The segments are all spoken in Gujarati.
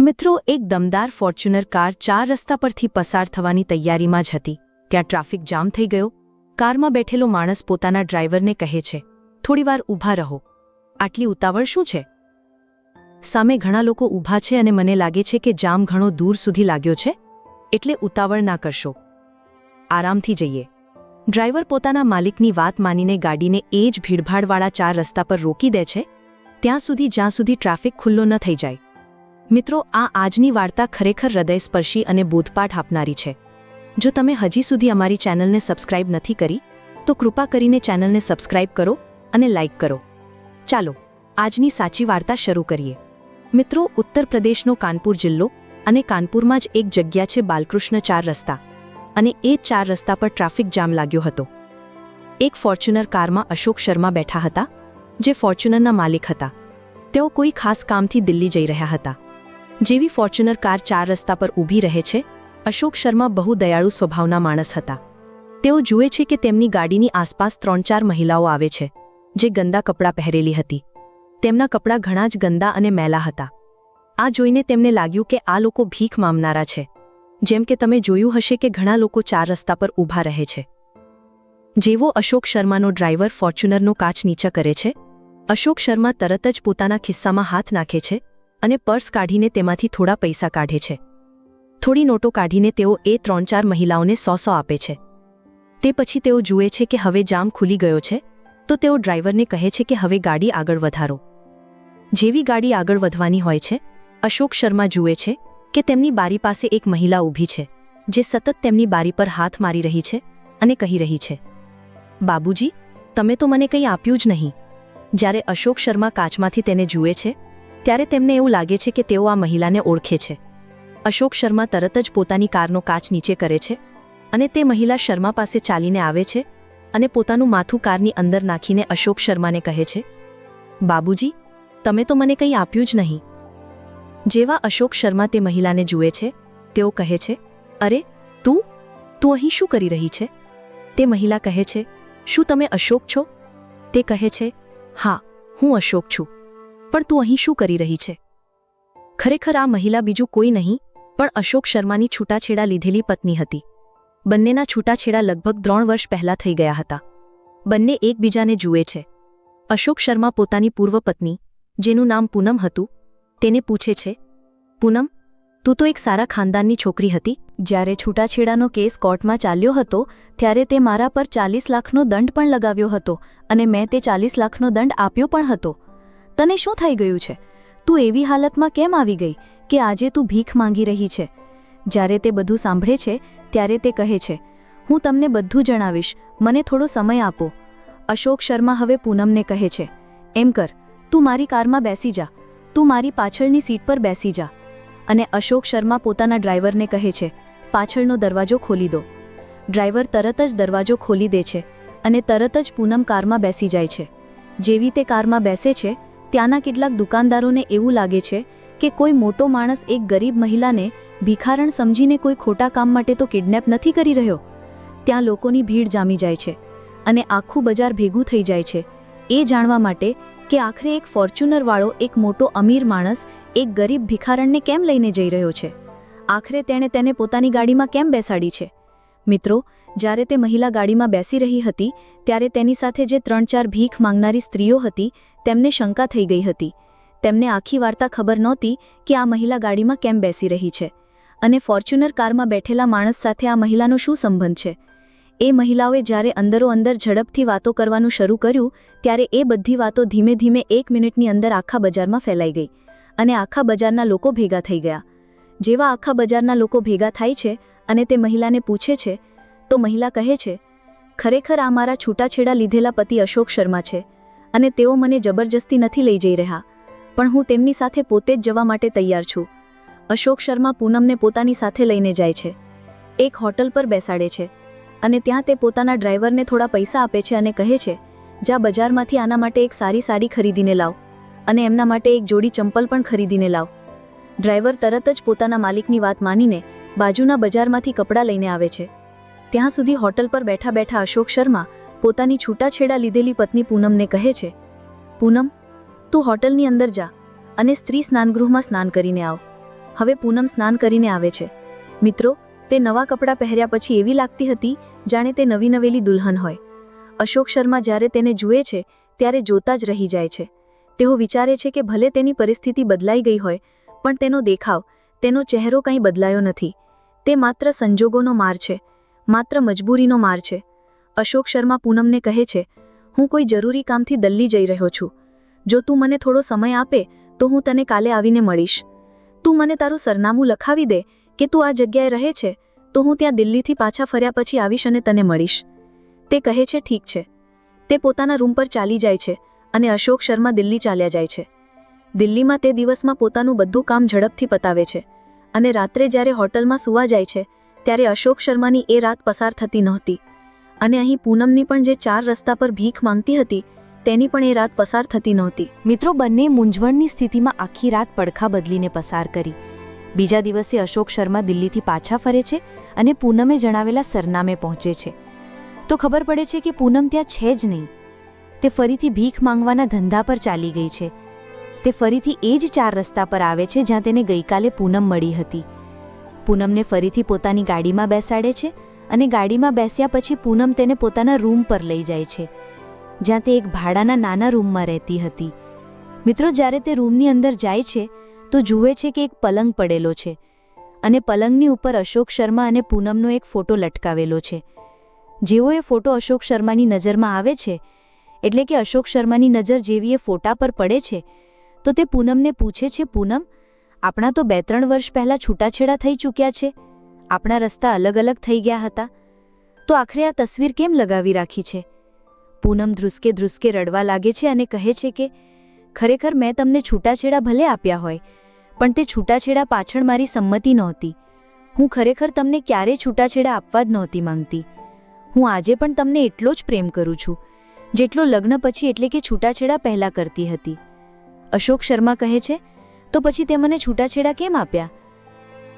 મિત્રો, એક દમદાર ફોર્ચ્યુનર કાર ચાર રસ્તા પરથી પસાર થવાની તૈયારીમાં જ હતી. ત્યાં ટ્રાફિક જામ થઈ ગયો. કારમાં બેઠેલો માણસ પોતાના ડ્રાઈવરને કહે છે, થોડીવાર ઊભા રહો. આટલી ઉતાવળ શું છે? સામે ઘણા લોકો ઊભા છે અને મને લાગે છે કે જામ ઘણો દૂર સુધી લાગ્યો છે. એટલે ઉતાવળ ના કરશો. આરામથી જઈએ. ડ્રાઈવર પોતાના માલિકની વાત માનીને ગાડીને એ જ ભીડભાડવાળા ચાર રસ્તા પર રોકી દે છે. ત્યાં સુધી જ્યાં સુધી ટ્રાફિક ખુલ્લો ન થઈ જાય. મિત્રો, આ આજની વાર્તા ખરેખર હૃદયસ્પર્શી અને બોધપાઠ આપનારી છે. જો તમે હજી સુધી અમારી ચેનલને સબસ્ક્રાઇબ નથી કરી, તો કૃપા કરીને ચેનલને સબસ્ક્રાઇબ કરો અને લાઇક કરો. ચાલો, આજની સાચી વાર્તા શરૂ કરીએ. મિત્રો, ઉત્તર પ્રદેશનો કાનપુર જિલ્લો અને કાનપુરમાં જ એક જગ્યા છે બાલકૃષ્ણ ચાર રસ્તા અને એ ચાર રસ્તા પર ટ્રાફિક જામ લાગ્યો હતો. એક ફોર્ચ્યુનર કારમાં અશોક શર્મા બેઠા હતા, જે ફોર્ચ્યુનરના માલિક હતા. તેઓ કોઈ ખાસ કામથી દિલ્હી જઈ રહ્યા હતા. જેવી ફોર્ચ્યુનર કાર ચાર રસ્તા પર ઊભી રહે છે, અશોક શર્મા બહુ દયાળુ સ્વભાવના માણસ હતા. તેઓ જુએ છે કે તેમની ગાડીની આસપાસ ત્રણ ચાર મહિલાઓ આવે છે, જે ગંદા કપડાં પહેરેલી હતી. તેમના કપડાં ઘણા જ ગંદા અને મેલા હતા. આ જોઈને તેમને લાગ્યું કે આ લોકો ભીખ મામનારા છે. જેમ કે તમે જોયું હશે કે ઘણા લોકો ચાર રસ્તા પર ઊભા રહે છે. જેવો અશોક શર્માનો ડ્રાઈવર ફોર્ચ્યુનરનો કાચ નીચે કરે છે, અશોક શર્મા તરત જ પોતાના ખિસ્સામાં હાથ નાખે છે અને પર્સ કાઢીને તેમાંથી થોડા પૈસા કાઢે છે. થોડી નોટો કાઢીને તેઓ એ ત્રણ ચાર મહિલાઓને સો સો આપે છે. તે પછી તેઓ જુએ છે કે હવે જામ ખુલી ગયો છે, તો તેઓ ડ્રાઈવરને કહે છે કે હવે ગાડી આગળ વધારો. જેવી ગાડી આગળ વધવાની હોય છે, અશોક શર્મા જુએ છે કે તેમની બારી પાસે એક મહિલા ઊભી છે, જે સતત તેમની બારી પર હાથ મારી રહી છે અને કહી રહી છે, બાબુજી, તમે તો મને કંઈ આપ્યું જ નહીં. જ્યારે અશોક શર્મા કાચમાંથી તેને જુએ છે ત્યારે તેમને એવું લાગે છે કે તેઓ આ મહિલાને ઓળખે છે. અશોક શર્મા તરત જ પોતાની કારનો કાચ નીચે કરે છે અને તે મહિલા શર્મા પાસે ચાલીને આવે છે અને પોતાનું માથું કારની અંદર નાખીને અશોક શર્માને કહે છે, બાબુજી, તમે તો મને કંઈ આપ્યું જ નહીં. જેવા અશોક શર્મા તે મહિલાને જુએ છે, તેઓ કહે છે, અરે, તું? તું અહીં શું કરી રહી છે? તે મહિલા કહે છે, શું તમે અશોક છો? તે કહે છે, હા, હું અશોક છું. પણ તું અહીં શું કરી રહી છે? ખરેખર આ મહિલા બીજું કોઈ નહીં, પણ અશોક શર્માની છૂટાછેડા લીધેલી પત્ની હતી. બંનેના છૂટાછેડા લગભગ ત્રણ વર્ષ પહેલા થઈ ગયા હતા. બંને એકબીજાને જુએ છે. અશોક શર્મા પોતાની પૂર્વ પત્ની, જેનું નામ પૂનમ હતું, તેને પૂછે છે, પૂનમ, તું તો એક સારા ખાનદાનની છોકરી હતી. જ્યારે છૂટાછેડાનો કેસ કોર્ટમાં ચાલ્યો હતો, ત્યારે તે મારા પર ચાલીસ લાખનો દંડ પણ લગાવ્યો હતો અને મેં તે ચાલીસ લાખનો દંડ આપ્યો પણ હતો. તને શું થઈ ગયું છે? તું એવી હાલતમાં કેમ આવી ગઈ કે આજે તું ભીખ માંગી રહી છે? જ્યારે તે બધું સાંભળે છે, ત્યારે તે કહે છે, હું તમને બધું જણાવીશ. મને થોડો સમય આપો. અશોક શર્મા હવે પૂનમને કહે છે, એમ કર, તું મારી કારમાં બેસી જા. તું મારી પાછળની સીટ પર બેસી જા. અને અશોક શર્મા પોતાના ડ્રાઈવરને કહે છે, પાછળનો દરવાજો ખોલી દો. ડ્રાઈવર તરત જ દરવાજો ખોલી દે છે અને તરત જ પૂનમ કારમાં બેસી જાય છે. જેવી તે કારમાં બેસે છે ત્યાંના કેટલાક દુકાનદારોને એવું લાગે છે કે કોઈ મોટો માણસ એક ગરીબ મહિલાને ભિખારણ સમજીને કોઈ ખોટા કામ માટે તો કિડનેપ નથી કરી રહ્યો? ત્યાં લોકોની ભીડ જામી જાય છે અને આખું બજાર ભેગું થઈ જાય છે. એ જાણવા માટે કે આખરે એક ફોર્ચ્યુનરવાળો એક મોટો અમીર માણસ એક ગરીબ ભિખારણને કેમ લઈને જઈ રહ્યો છે? આખરે તેણે તેને પોતાની ગાડીમાં કેમ બેસાડી છે? મિત્રો જ્યારે તે મહિલા ગાડીમાં બેસી રહી હતી, ત્યારે તેની સાથે જે ત્રણ ચાર ભીખ માંગનારી સ્ત્રીઓ હતી, તેમને શંકા થઈ ગઈ હતી. તેમને આખી વાર્તા ખબર નહોતી કે આ મહિલા ગાડીમાં કેમ બેસી રહી છે અને ફોર્ચ્યુનર કારમાં બેઠેલા માણસ સાથે આ મહિલાનો શું સંબંધ છે? એ મહિલાઓએ જ્યારે અંદરો અંદર ઝડપથી વાતો કરવાનું શરૂ કર્યું, ત્યારે એ બધી વાતો ધીમે ધીમે એક મિનિટની અંદર આખા બજારમાં ફેલાઈ ગઈ અને આખા બજારના લોકો ભેગા થઈ ગયા. જેવા આખા બજારના લોકો ભેગા થાય છે અને તે મહિલાને પૂછે છે તો મહિલા કહે છે, ખરેખર આ મારા છૂટાછેડા લીધેલા પતિ અશોક શર્મા છે અને તેઓ મને જબરજસ્તી નથી લઈ જઈ રહ્યા, પણ હું તેમની સાથે પોતે જ જવા માટે તૈયાર છું. અશોક શર્મા પૂનમને પોતાની સાથે લઈને જાય છે. એક હોટલ પર બેસાડે છે અને ત્યાં તે પોતાના ડ્રાઈવરને થોડા પૈસા આપે છે અને કહે છે, જા બજારમાંથી આના માટે એક સારી સાડી ખરીદીને લાવ અને એમના માટે એક જોડી ચંપલ પણ ખરીદીને લાવ. ડ્રાઈવર તરત જ પોતાના માલિકની વાત માનીને બાજુના બજારમાંથી કપડાં લઈને આવે છે. ત્યાં સુધી હોટલ પર બેઠા બેઠા અશોક શર્મા પોતાની છૂટાછેડા લીધેલી પત્ની પૂનમને કહે છે, પૂનમ, તું હોટલની અંદર જા અને સ્ત્રી સ્નાનગૃહમાં સ્નાન કરીને આવ. હવે પૂનમ સ્નાન કરીને આવે છે. મિત્રો, તે નવા કપડાં પહેર્યા પછી એવી લાગતી હતી જાણે તે નવી નવેલી દુલ્હન હોય. અશોક શર્મા જ્યારે તેને જુએ છે, ત્યારે જોતા જ રહી જાય છે. તેઓ વિચારે છે કે ભલે તેની પરિસ્થિતિ બદલાઈ ગઈ હોય, પણ તેનો દેખાવ, તેનો ચહેરો કંઈ બદલાયો નથી. તે માત્ર સંજોગોનો માર છે. માત્ર મજબૂરીનો માર છે. અશોક શર્મા પૂનમને કહે છે, હું કોઈ જરૂરી કામથી દિલ્હી જઈ રહ્યો છું. જો તું મને થોડો સમય આપે, તો હું તને કાલે આવીને મળીશ. તું મને તારું સરનામું લખાવી દે કે તું આ જગ્યાએ રહે છે, તો હું ત્યાં દિલ્હીથી પાછા ફર્યા પછી આવીશ અને તને મળીશ. તે કહે છે, ઠીક છે. તે પોતાના રૂમ પર ચાલી જાય છે અને અશોક શર્મા દિલ્હી ચાલ્યા જાય છે. દિલ્હીમાં તે દિવસમાં પોતાનું બધું કામ ઝડપથી પતાવે છે અને રાત્રે જ્યારે હોટલમાં સૂવા જાય છે ત્યારે અશોક શર્માની એ રાત પસાર થતી નહોતી. અને અહીં પૂનમની પણ જે ચાર રસ્તા પર ભીખ માંગતી હતી, તેની પણ એ રાત પસાર થતી નહોતી. મિત્રો, બંને મૂંઝવણની સ્થિતિમાં આખી રાત પડખા બદલીને પસાર કરી. બીજા દિવસે અશોક શર્મા દિલ્હીથી પાછા ફરે છે અને પૂનમે જણાવેલા સરનામે પહોંચે છે. તો ખબર પડે છે કે પૂનમ ત્યાં છે જ નહીં. તે ફરીથી ભીખ માંગવાના ધંધા પર ચાલી ગઈ છે. તે ફરીથી એ જ ચાર રસ્તા પર આવે છે જ્યાં તેને ગઈકાલે પૂનમ મળી હતી. પૂનમને ફરીથી પોતાની ગાડીમાં બેસાડે છે અને ગાડીમાં બેસ્યા પછી પૂનમ તેને પોતાના રૂમ પર લઈ જાય છે, જ્યાં તે એક ભાડાના નાના રૂમમાં રહેતી હતી. મિત્રો, જ્યારે તે રૂમની અંદર જાય છે, તો જુએ છે કે એક પલંગ પડેલો છે અને પલંગની ઉપર અશોક શર્મા અને પૂનમનો એક ફોટો લટકાવેલો છે. જેવો એ ફોટો અશોક શર્માની નજરમાં આવે છે, એટલે કે અશોક શર્માની નજર જેવી એ ફોટા પર પડે છે, તો તે પૂનમને પૂછે છે, પૂનમ આપણા તો બે ત્રણ વર્ષ પહેલાં છૂટાછેડા થઈ ચૂક્યા છે. આપણા રસ્તા અલગ અલગ થઈ ગયા હતા. તો આખરે આ તસવીર કેમ લગાવી રાખી છે? પૂનમ ધ્રુસકે ધ્રુસકે રડવા લાગે છે અને કહે છે કે, ખરેખર મેં તમને છૂટાછેડા ભલે આપ્યા હોય, પણ તે છૂટાછેડા પાછળ મારી સંમતિ નહોતી. હું ખરેખર તમને ક્યારે છૂટાછેડા આપવા જ નહોતી માંગતી. હું આજે પણ તમને એટલો જ પ્રેમ કરું છું, જેટલો લગ્ન પછી એટલે કે છૂટાછેડા પહેલાં કરતી હતી. અશોક શર્મા કહે છે તો પછી તે મને છૂટાછેડા કેમ આપ્યા?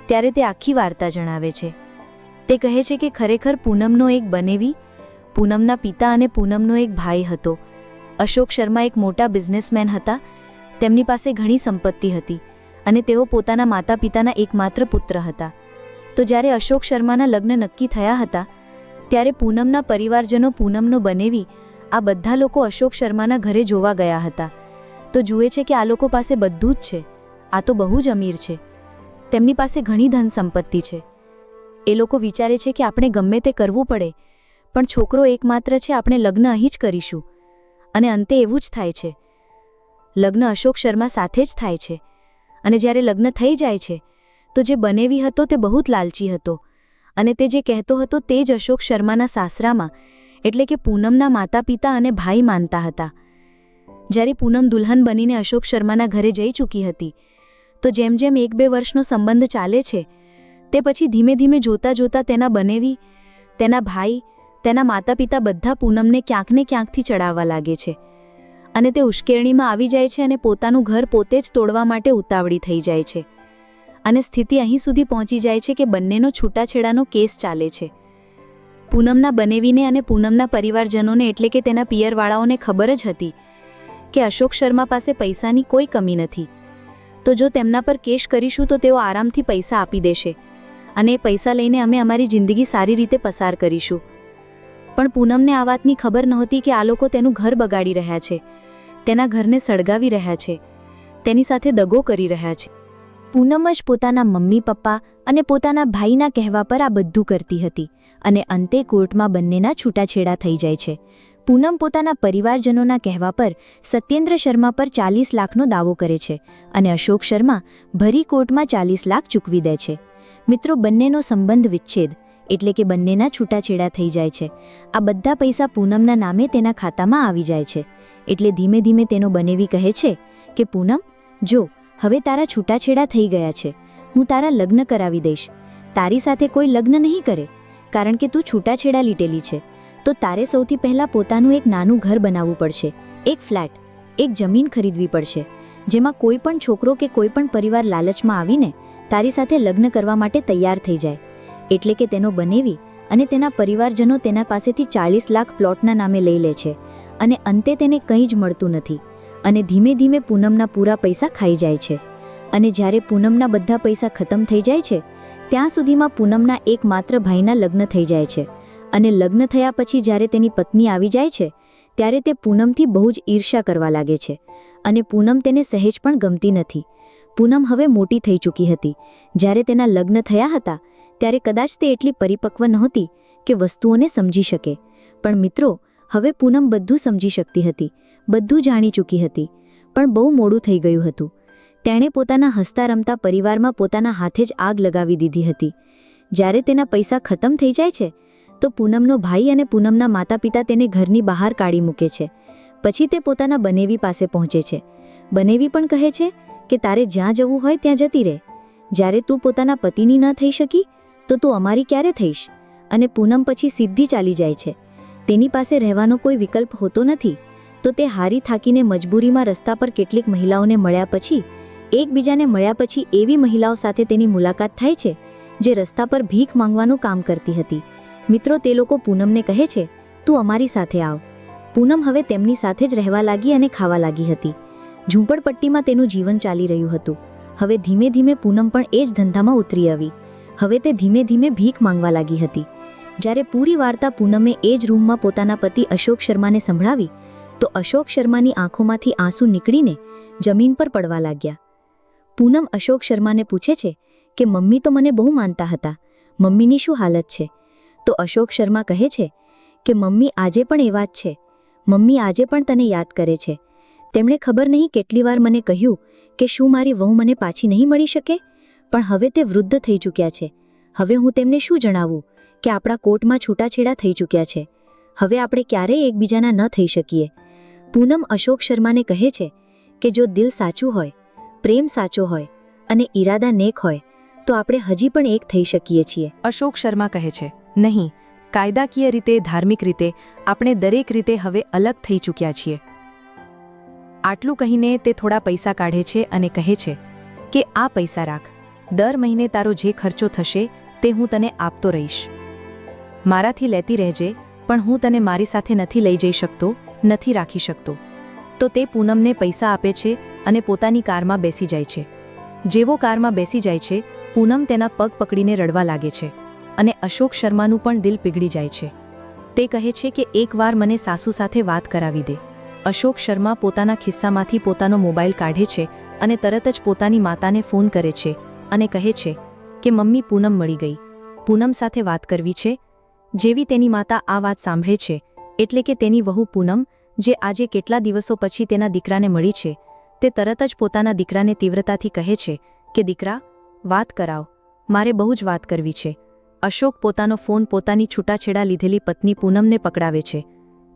ત્યારે તે આખી વાર્તા જણાવે છે. તે કહે છે કે ખરેખર પૂનમનો એક બનેવી, પૂનમના પિતા અને પૂનમનો એક ભાઈ હતો. અશોક શર્મા એક મોટા બિઝનેસમેન હતા. તેમની પાસે ઘણી સંપત્તિ હતી અને તેઓ પોતાના માતા પિતાના એકમાત્ર પુત્ર હતા. તો જ્યારે અશોક શર્માના લગ્ન નક્કી થયા હતા, ત્યારે પૂનમના પરિવારજનો પૂનમનો બનેવી આ બધા લોકો અશોક શર્માના ઘરે જોવા ગયા હતા. તો જુએ છે કે આ લોકો પાસે બધું જ છે. આ તો બહુ જ અમીર છે. તેમની પાસે ઘણી ધન સંપત્તિ છે. એ લોકો વિચારે છે કે આપણે ગમે તે કરવું પડે, પણ છોકરો એકમાત્ર છે, આપણે લગ્ન અહીં જ કરીશું. અને અંતે એવું જ થાય છે. લગ્ન અશોક શર્મા સાથે જ થાય છે. અને જ્યારે લગ્ન થઈ જાય છે, તો જે બનેવી હતો તે બહુ જ લાલચી હતો. અને તે જે કહેતો હતો તે જ અશોક શર્માના સાસરામાં, એટલે કે પૂનમના માતા પિતા અને ભાઈ માનતા હતા. જ્યારે પૂનમ દુલ્હન બનીને અશોક શર્માના ઘરે જઈ ચૂકી હતી તો જેમ જેમ એક બે વર્ષનો સંબંધ ચાલે છે, તે પછી ધીમે ધીમે જોતા જોતા તેના બનેવી, તેના ભાઈ, તેના માતા પિતા બધા પૂનમને ક્યાંક ને ક્યાંકથી ચડાવવા લાગે છે. અને તે ઉશ્કેરણીમાં આવી જાય છે અને પોતાનું ઘર પોતે જ તોડવા માટે ઉતાવળી થઈ જાય છે. અને સ્થિતિ અહીં સુધી પહોંચી જાય છે કે બંનેનો છૂટાછેડાનો કેસ ચાલે છે. પૂનમના બનેવીને અને પૂનમના પરિવારજનોને એટલે કે તેના પિયરવાળાઓને ખબર જ હતી કે અશોક શર્મા પાસે પૈસાની કોઈ કમી નથી. તો જો તેમના પર કેશ કરીશું તો તેઓ આરામથી પૈસા આપી દેશે. અને એ પૈસા લઈને અમે અમારી જિંદગી સારી રીતે પસાર કરીશું. પણ પૂનમને આ વાતની ખબર નહોતી કે આ લોકો તેનું ઘર બગાડી રહ્યા છે. તેના ઘરને સળગાવી રહ્યા છે. તેની સાથે દગો કરી રહ્યા છે. પૂનમ જ પોતાના મમ્મી, પપ્પા અને પોતાના ભાઈના કહેવા પર આ બધું કરતી હતી અને અંતે કોર્ટમાં બંનેના છૂટાછેડા થઈ જાય છે. પૂનમ પોતાના પરિવારજનોના કહેવા પર સત્યેન્દ્ર શર્મા પર ચાલીસ લાખનો દાવો કરે છે અને અશોક શર્મા ભરી કોર્ટમાં ચાલીસ લાખ ચૂકવી દે છે. મિત્રો, બંનેનો સંબંધ વિચ્છેદ એટલે કે બંનેના છૂટાછેડા થઈ જાય છે. આ બધા પૈસા પૂનમના નામે તેના ખાતામાં આવી જાય છે. એટલે ધીમે ધીમે તેનો બનેવી કહે છે કે, પૂનમ, જો, હવે તારા છૂટાછેડા થઈ ગયા છે. હું તારા લગ્ન કરાવી દઈશ. તારી સાથે કોઈ લગ્ન નહીં કરે, કારણ કે તું છૂટાછેડા લીટેલી છે. તો તારે સૌથી પહેલાં પોતાનું એક નાનું ઘર બનાવવું પડશે, એક ફ્લેટ, એક જમીન ખરીદવી પડશે, જેમાં કોઈ પણ છોકરો કે કોઈ પણ પરિવાર લાલચમાં આવીને તારી સાથે લગ્ન કરવા માટે તૈયાર થઈ જાય. એટલે કે તેનો બનેવી અને તેના પરિવારજનો તેના પાસેથી ચાલીસ લાખ પ્લોટના નામે લઈ લે છે અને અંતે તેને કંઈ જ મળતું નથી અને ધીમે ધીમે પૂનમના પૂરા પૈસા ખાઈ જાય છે. અને જ્યારે પૂનમના બધા પૈસા ખતમ થઈ જાય છે, ત્યાં સુધીમાં પૂનમના એકમાત્ર ભાઈના લગ્ન થઈ જાય છે. અને લગ્ન થયા પછી જ્યારે તેની પત્ની આવી જાય છે, ત્યારે તે પૂનમથી બહુ જ ઈર્ષ્યા કરવા લાગે છે અને પૂનમ તેને સહેજ પણ ગમતી નથી. પૂનમ હવે મોટી થઈ ચૂકી હતી. જ્યારે તેના લગ્ન થયા હતા, ત્યારે કદાચ તે એટલી પરિપક્વ નહોતી કે વસ્તુઓને સમજી શકે. પણ મિત્રો, હવે પૂનમ બધું સમજી શકતી હતી, બધું જાણી ચૂકી હતી, પણ બહુ મોડું થઈ ગયું હતું. તેણે પોતાના હસતા રમતા પરિવારમાં પોતાના હાથે જ આગ લગાવી દીધી હતી. જ્યારે તેના પૈસા ખતમ થઈ જાય છે તો પૂનમનો ભાઈ અને પૂનમના માતા પિતા તેને ઘરની બહાર કાઢી મૂકે છે. પછી તે પોતાના બનેવી પાસે પહોંચે છે. બનેવી પણ કહે છે કે, તારે જ્યાં જવું હોય ત્યાં જતી રહે. જ્યારે તું પોતાના પતિની ન થઈ શકી, તો તું અમારી ક્યારે થઈશ? અને પૂનમ પછી સીધી ચાલી જાય છે. તેની પાસે રહેવાનો કોઈ વિકલ્પ હોતો નથી. તો તે હારી થાકીને મજબૂરીમાં રસ્તા પર કેટલીક મહિલાઓને મળ્યા પછી, એકબીજાને મળ્યા પછી એવી મહિલાઓ સાથે તેની મુલાકાત થાય છે, જે રસ્તા પર ભીખ માંગવાનું કામ કરતી હતી. મિત્રો, તે લોકો પૂનમને કહે છે, તું અમારી સાથે આવ. પૂનમ હવે તેમની સાથે જ રહેવા લાગી અને ખાવા લાગી હતી. ઝૂંપડપટ્ટીમાં તેનું જીવન ચાલી રહ્યું હતું. હવે ધીમે ધીમે પૂનમ પણ એ જ ધંધામાં ઉતરી આવી. હવે તે ધીમે ધીમે ભીખ માંગવા લાગી હતી. જ્યારે પૂરી વાર્તા પૂનમે એ જ રૂમમાં પોતાના પતિ અશોક શર્માને સંભળાવી, તો અશોક શર્માની આંખોમાંથી આંસુ નીકળીને જમીન પર પડવા લાગ્યા. પૂનમ અશોક શર્માને પૂછે છે કે, મમ્મી તો મને બહુ માનતા હતા. મમ્મીની શું હાલત છે? તો અશોક શર્મા કહે છે કે મમ્મી આજે પણ એવા જ છે. મમ્મી આજે પણ તને યાદ કરે છે. તેમણે ખબર નહીં કેટલી વાર મને કહ્યું કે શું મારી વહુ મને પાછી નહીં મળી શકે? પણ હવે તે વૃદ્ધ થઈ ચૂક્યા છે. હવે હું તેમને શું જણાવું કે આપણા કોર્ટમાં છૂટાછેડા થઈ ચૂક્યા છે. હવે આપણે ક્યારેય એકબીજાના ન થઈ શકીએ. પૂનમ અશોક શર્માને કહે છે કે જો દિલ સાચું હોય, પ્રેમ સાચો હોય અને ઈરાદા નેક હોય, તો આપણે હજી પણ એક થઈ શકીએ છીએ. અશોક શર્મા કહે છે નહીં, કાયદાકીય રીતે, ધાર્મિક રીતે આપણે દરેક રીતે હવે અલગ થઈ ચૂક્યા છીએ. આટલું કહીને તે થોડા પૈસા કાઢે છે અને કહે છે કે, આ પૈસા રાખ. દર મહિને તારો જે ખર્ચો થશે તે હું તને આપતો રહીશ. મારાથી લેતી રહેજે, પણ હું તને મારી સાથે નથી લઈ જઈ શકતો, નથી રાખી શકતો. તો તે પૂનમને પૈસા આપે છે અને પોતાની કારમાં બેસી જાય છે. જેવો કારમાં બેસી જાય છે, પૂનમ તેના પગ પકડીને રડવા લાગે છે. અને અશોક શર્માનું પણ દિલ પીગળી જાય છે. તે કહે છે કે એકવાર મને સાસુ સાથે વાત કરાવી દે. અશોક શર્મા પોતાના ખિસ્સામાંથી પોતાનો મોબાઈલ કાઢે છે અને તરત જ પોતાની માતાને ફોન કરે છે અને કહે છે કે મમ્મી પૂનમ મળી ગઈ. પૂનમ સાથે વાત કરવી છે? જેવી તેની માતા આ વાત સાંભળે છે, એટલે કે તેની વહુ પૂનમ, જે આજે કેટલા દિવસો પછી તેના દીકરાને મળી છે, તે તરત જ પોતાના દીકરાને તીવ્રતાથી કહે છે કે, દીકરા, વાત કરાવ. મારે બહુ જ વાત કરવી છે. અશોક પોતાનો ફોન પોતાની છૂટાછેડા લીધેલી પત્ની પૂનમને પકડાવે છે.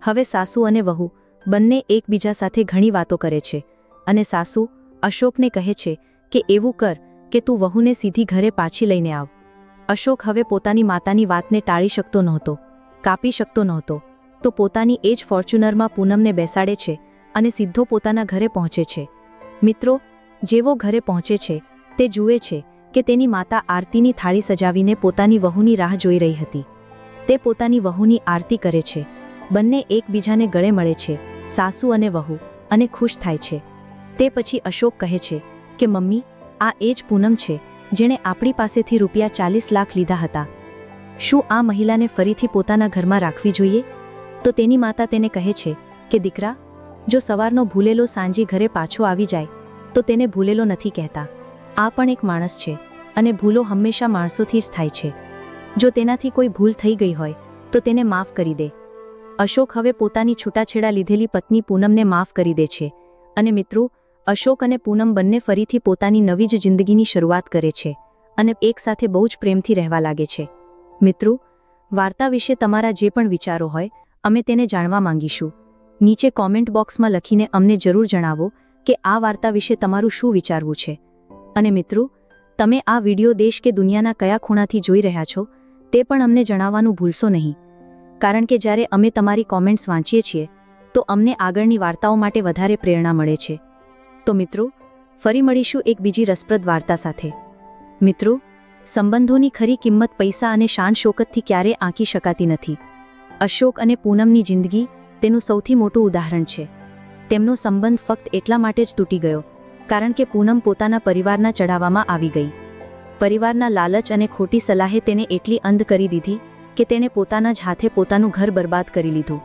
હવે સાસુ અને વહુ બંને એકબીજા સાથે ઘણી વાતો કરે છે અને સાસુ અશોકને કહે છે કે એવું કર કે તું વહુને સીધી ઘરે પાછી લઈને આવ. અશોક હવે પોતાની માતાની વાતને ટાળી શકતો નહોતો, કાપી શકતો નહોતો, તો પોતાની એ જ ફોર્ચ્યુનરમાં પૂનમને બેસાડે છે અને સીધો પોતાના ઘરે પહોંચે છે. મિત્રો, જેવો ઘરે પહોંચે છે, તે જુએ છે કે તેની માતા આરતીની થાળી સજાવીને પોતાની વહુની રાહ જોઈ રહી હતી. તે પોતાની વહુની આરતી કરે છે. બંને એકબીજાને ગળે મળે છે, સાસુ અને વહુ, અને ખુશ થાય છે. તે પછી અશોક કહે છે કે, મમ્મી, આ એ જ પૂનમ છે, જેણે આપણી પાસેથી રૂપિયા ચાલીસ લાખ લીધા હતા. શું આ મહિલાને ફરીથી પોતાના ઘરમાં રાખવી જોઈએ? તો તેની માતા તેને કહે છે કે, દીકરા, જો સવારનો ભૂલેલો સાંજે ઘરે પાછો આવી જાય, તો તેને ભૂલેલો નથી કહેતા. આ પણ એક માણસ છે અને ભૂલો હંમેશા માણસોથી જ થાય છે. જો તેનાથી કોઈ ભૂલ થઈ ગઈ હોય, તો તેને માફ કરી દે. અશોક હવે પોતાની છૂટાછેડા લીધેલી પત્ની પૂનમને માફ કરી દે છે. અને મિત્રો, અશોક અને પૂનમ બંને ફરીથી પોતાની નવી જ જિંદગીની શરૂઆત કરે છે અને એકસાથે બહુ જ પ્રેમથી રહેવા લાગે છે. મિત્રો, વાર્તા વિશે તમારા જે પણ વિચારો હોય, અમે તેને જાણવા માંગીશું. નીચે કોમેન્ટ બોક્સમાં લખીને અમને જરૂર જણાવો કે આ વાર્તા વિશે તમારું શું વિચારવું છે? અને મિત્રો, તમે આ વીડિયો દેશ કે દુનિયાના કયા ખૂણાથી જોઈ રહ્યા છો, તે પણ અમને જણાવવાનું ભૂલશો નહીં. કારણ કે જ્યારે અમે તમારી કોમેન્ટ્સ વાંચીએ છીએ, તો અમને આગળની વાર્તાઓ માટે વધારે પ્રેરણા મળે છે. તો મિત્રો, ફરી મળીશું એક બીજી રસપ્રદ વાર્તા સાથે. મિત્રો, સંબંધોની ખરી કિંમત પૈસા અને શાન શોકતથી ક્યારેય આંકી શકાતી નથી. અશોક અને પૂનમની જિંદગી તેનું સૌથી મોટું ઉદાહરણ છે. તેમનો સંબંધ ફક્ત એટલા માટે જ તૂટી ગયો કારણ કે પૂનમ પોતાના પરિવારના ચડાવવામાં આવી ગઈ. પરિવારના લાલચ અને ખોટી સલાહે તેને એટલી અંધ કરી દીધી કે તેણે પોતાના જ હાથે પોતાનું ઘર બરબાદ કરી લીધું.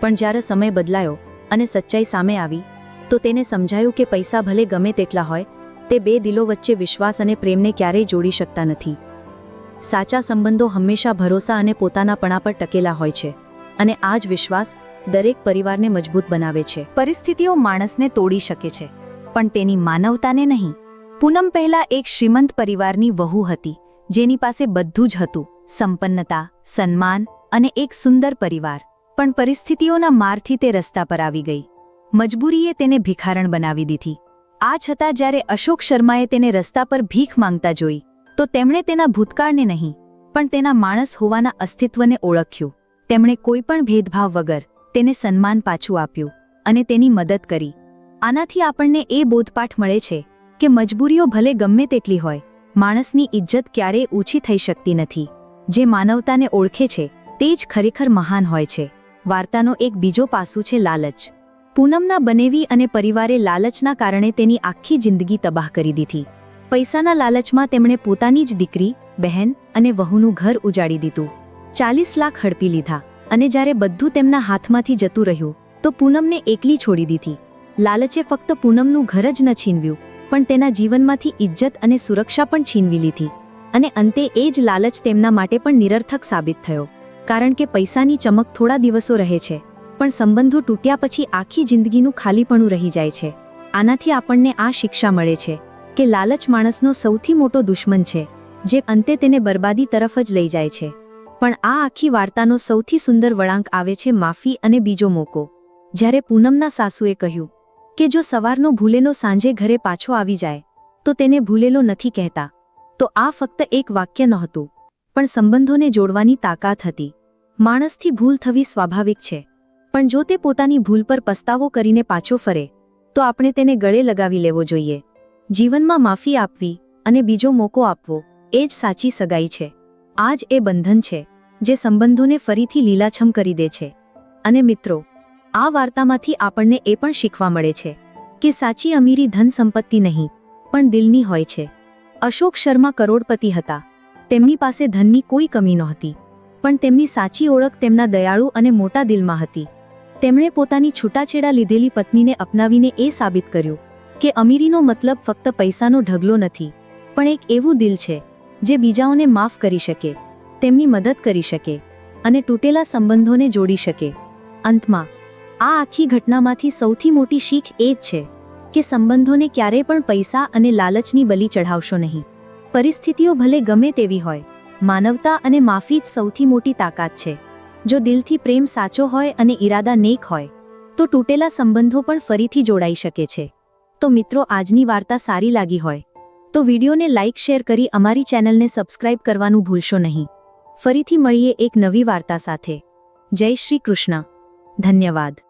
પણ જ્યારે સમય બદલાયો અને સચ્ચાઈ સામે આવી, તો તેને સમજાયું કે પૈસા ભલે ગમે તેટલા હોય, તે બે દિલો વચ્ચે વિશ્વાસ અને પ્રેમને ક્યારેય જોડી શકતા નથી. સાચા સંબંધો હંમેશા ભરોસા અને પોતાનાપણા પર ટકેલા હોય છે, અને આ જ વિશ્વાસ દરેક પરિવારને મજબૂત બનાવે છે. પરિસ્થિતિઓ માણસને તોડી શકે છે. પણ તેની માનવતાને નહીં. પૂનમ પહેલા એક શ્રીમંત પરિવારની વહુ હતી, જેની પાસે બધું જ હતું, સંપન્નતા, સન્માન અને એક સુંદર પરિવાર. પણ પરિસ્થિતિઓના મારથી તે રસ્તા પર આવી ગઈ. મજબૂરીએ તેને ભિખારણ બનાવી દીધી. આ છતાં જ્યારે અશોક શર્માએ તેને રસ્તા પર ભીખ માંગતા જોઈ, તો તેમણે તેના ભૂતકાળને નહીં, પણ તેના માણસ હોવાના અસ્તિત્વને ઓળખ્યું. તેમણે કોઈ પણ ભેદભાવ વગર તેને સન્માન પાછું આપ્યું અને તેની મદદ કરી. આનાથી આપણને એ બોધપાઠ મળે છે કે મજબૂરીઓ ભલે ગમે તેટલી હોય, માણસની ઇજ્જત ક્યારેય ઓછી થઈ શકતી નથી. જે માનવતાને ઓળખે છે, તે જ ખરેખર મહાન હોય છે. વાર્તાનો એક બીજો પાસું છે લાલચ. પૂનમના બનેવી અને પરિવારે લાલચના કારણે તેની આખી જિંદગી તબાહ કરી દીધી. પૈસાના લાલચમાં તેમણે પોતાની જ દીકરી, બહેન અને વહુનું ઘર ઉજાડી દીધું. ચાલીસ લાખ હડપી લીધા અને જ્યારે બધું તેમના હાથમાંથી જતું રહ્યું, તો પૂનમને એકલી છોડી દીધી. લાલચે ફક્ત પૂનમનું ઘર જ ન છીનવ્યું, પણ તેના જીવનમાંથી ઇજ્જત અને સુરક્ષા પણ છીનવી લીધી. અને અંતે એ જ લાલચ તેમના માટે પણ નિરર્થક સાબિત થયો. કારણ કે પૈસાની ચમક થોડા દિવસો રહે છે, પણ સંબંધો તૂટ્યા પછી આખી જિંદગીનું ખાલીપણું રહી જાય છે. આનાથી આપણને આ શિક્ષા મળે છે, કે લાલચ માણસનો સૌથી મોટો દુશ્મન છે, જે અંતે તેને બરબાદી તરફ જ લઈ જાય છે. પણ આ આખી વાર્તાનો સૌથી સુંદર વળાંક આવે છે માફી અને બીજો મોકો. જ્યારે પૂનમના સાસુએ કહ્યું કે જો સવારનો ભૂલેલો સાંજે ઘરે પાછો આવી જાય, તો તેને ભૂલેલો નથી કહેતા. તો આ ફક્ત એક વાક્ય નહોતું, પણ સંબંધોને જોડવાની તાકાત હતી. માણસથી ભૂલ થવી સ્વાભાવિક છે, પણ જો તે પોતાની ભૂલ પર પસ્તાવો કરીને પાછો ફરે, તો આપણે તેને ગળે લગાવી લેવો જોઈએ. જીવનમાં માફી આપવી અને બીજો મોકો આપવો, એ જ સાચી સગાઈ છે. આ જ એ બંધન છે, જે સંબંધોને ફરીથી લીલાછમ કરી દે છે. અને મિત્રો આ વાર્તામાંથી આપણને એ પણ શીખવા મળે છે કે સાચી અમીરી ધન સંપત્તિ નહીં, પણ દિલની હોય છે. અશોક શર્મા કરોડપતિ હતા. તેમની પાસે ધનની કોઈ કમી નહોતી, પણ તેમની સાચી ઓળખ તેમના દયાળુ અને મોટા દિલમાં હતી. તેમણે પોતાની છૂટાછેડા લીધેલી પત્નીને અપનાવીને એ સાબિત કર્યું કે અમીરીનો મતલબ ફક્ત પૈસાનો ઢગલો નથી, પણ એક એવું દિલ છે, જે બીજાઓને માફ કરી શકે, તેમની મદદ કરી શકે, અને તૂટેલા સંબંધોને જોડી શકે. અંતમાં આ આખી ઘટનામાંથી સૌથી મોટી શીખ એ જ છે કે સંબંધોને ક્યારેય પણ પૈસા અને લાલચની બલી ચઢાવશો નહીં. પરિસ્થિતિઓ ભલે ગમે તેવી હોય, માનવતા અને માફી જ સૌથી મોટી તાકાત છે. જો દિલથી પ્રેમ સાચો હોય અને ઈરાદા નેક હોય, તો તૂટેલા સંબંધો પણ ફરીથી જોડાઈ શકે છે. તો મિત્રો, આજની વાર્તા સારી લાગી હોય, તો વિડીયોને લાઇક શેર કરી અમારી ચેનલને સબસ્ક્રાઇબ કરવાનું ભૂલશો નહીં. ફરીથી મળીએ એક નવી વાર્તા સાથે. જય શ્રી કૃષ્ણ. ધન્યવાદ.